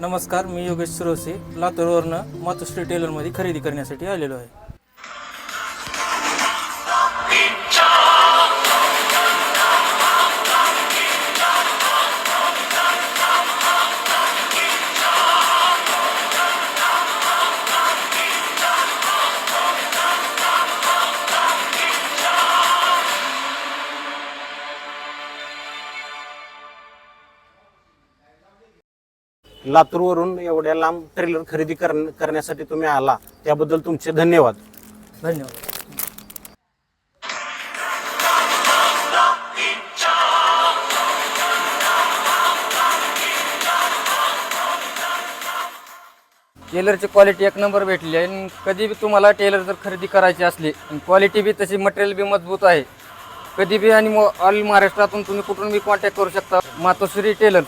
नमस्कार मी योगेश सुरोसे लातूरवरनं मातोश्री टेलरमध्ये खरेदी करण्यासाठी आलेलो आहे. लातूरवरून एवढ्या लांब ट्रेलर खरेदी करण्या- करण्यासाठी तुम्ही आला. त्याबद्दल तुमचे धन्यवाद. धन्यवाद. टेलरची क्वालिटी एक नंबर भेटली आहे. आणि कधी बी तुम्हाला टेलर जर खरेदी करायची असली क्वालिटी बी तशी मटेरियल बी मजबूत आहे कधी बी आणि ऑल महाराष्ट्रातून तुम्ही कुठून बी कॉन्टॅक्ट करू शकता. मातोश्री टेलर